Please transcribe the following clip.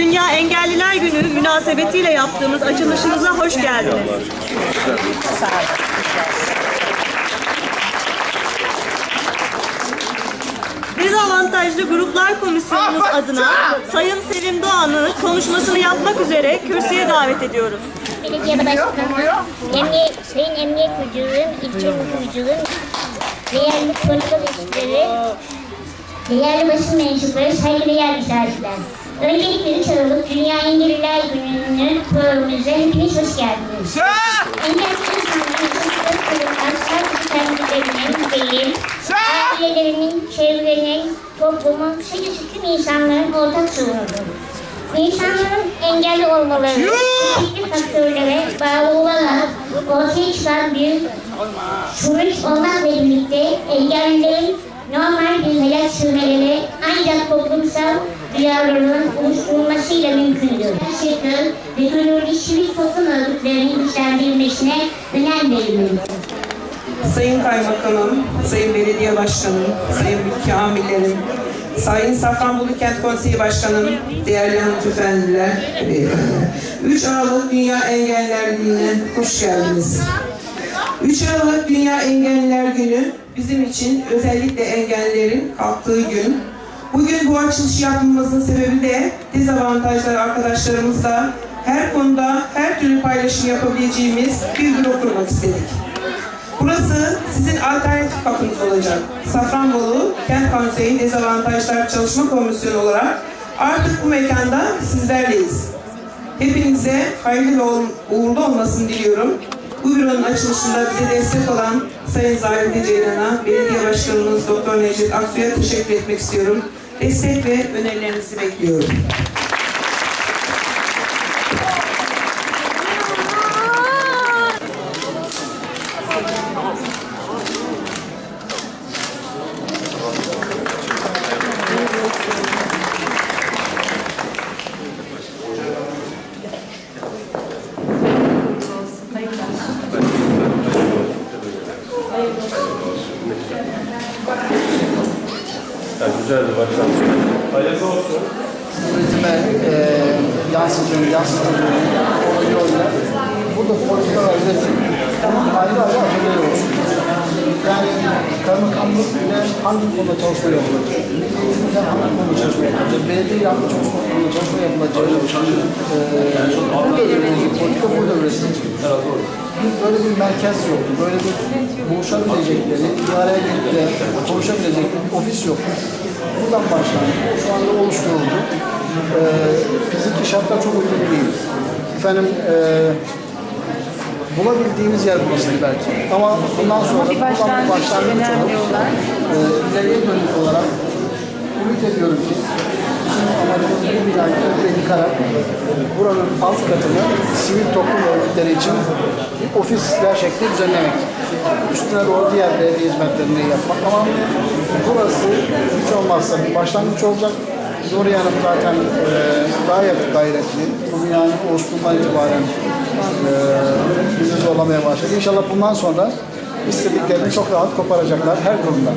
Dünya Engelliler Günü münasebetiyle yaptığımız açılışımıza hoş geldiniz. Dezavantajlı Gruplar Komisyonumuz adına Sayın Sevim Doğan'ı konuşmasını yapmak üzere kürsüye davet ediyoruz. Belediye Başkanı, emniyet, Sayın Emniyet Müdürüm, ilçe müdürüm, değerli politika işleri, değerli basın mensupları, saygıdeğer misafirler. Öncelikle 3 Aralık Dünya Engelliler Günü'nün programımıza hepiniz hoş geldiniz. Engelli insanların çocukları tarafından sadece kendilerinin değil, ailelerinin, çevrenin, toplumun, kısacası tüm insanların ortak sorunudur. İnsanların engelli olmaları, çeşitli faktörlere bağlı olarak ortaya çıkan bir sonuç olmakla birlikte engellilerin normal bir hayat sürmeleri ancak toplumsal duyarlılığın oluşturulmasıyla mümkündür. Sektör ve gönüllü sivil toplum örgütlerinin güçlendirilmesine önem verilmelidir. Sayın Kaymakamım, Sayın Belediye Başkanım, Sayın Mülki Amirlerim, Sayın Safranbolu Kent Konseyi Başkanım, değerli hanımefendiler, beyefendiler. 3 Aralık Dünya Engelliler Günü'ne hoş geldiniz. 3 Aralık Dünya Engelliler Günü bizim için özellikle engellilerin kalktığı gün. Bugün bu açılış yapmamızın sebebi de dezavantajlı arkadaşlarımızla her konuda her türlü paylaşım yapabileceğimiz bir büro kurmak istedik. Burası sizin alternatif kapınız olacak. Safranbolu Kent Konseyi Dezavantajlar Çalışma Komisyonu olarak artık bu mekanda sizlerleyiz. Hepinize hayırlı ve uğurlu olmasını diliyorum. Bu büronun açılışında bize destek olan Sayın Zahide Ceylan'a, Belediye Başkanımız Doktor Necdet Aksu'ya teşekkür etmek istiyorum. Destek ve önerilerinizi bekliyorum. Güzeldi başkan. Hayırlı olsun. üretime e, yansıdığını, yansıtıldığını oynuyorlar. Burada politika ve üretim ayrı ayrı kaymakamlık ile hangi konuda çalışma yapılacak? Milli eğitimden hangi konuda çalışma yapılacak? Belediye yapma çalışma konuda çalışma yapılacak. E, bu ilgili politika burada üretilecek. Böyle bir merkez yoktu. Böyle bir buluşabilecekleri, bir araya gelip de konuşabilecekleri bir ofis yoktu. Buradan başlandı. Şu anda oluşturuldu. Ee, fiziki şartlar çok uygun değil. Efendim e, bulabildiğimiz yer burası belki. Ama bundan sonra Bir başlangıç, başlangıç önemli olan. Ee, ileriye dönük olarak ümit ediyorum ki bizim amacımız bu binayı komple yıkarak buranın alt katını sivil toplum örgütleri için bir ofisler şeklinde düzenlemek. Üstüne doğru diğer belediye hizmetlerini yapmak ama burası hiç olmazsa bir başlangıç olacak. Nuriye Hanım zaten e, gayet gayretli. Bu binanın oluştuğundan itibaren e, zorlamaya başladı. İnşallah bundan sonra istediklerini çok rahat koparacaklar her konuda.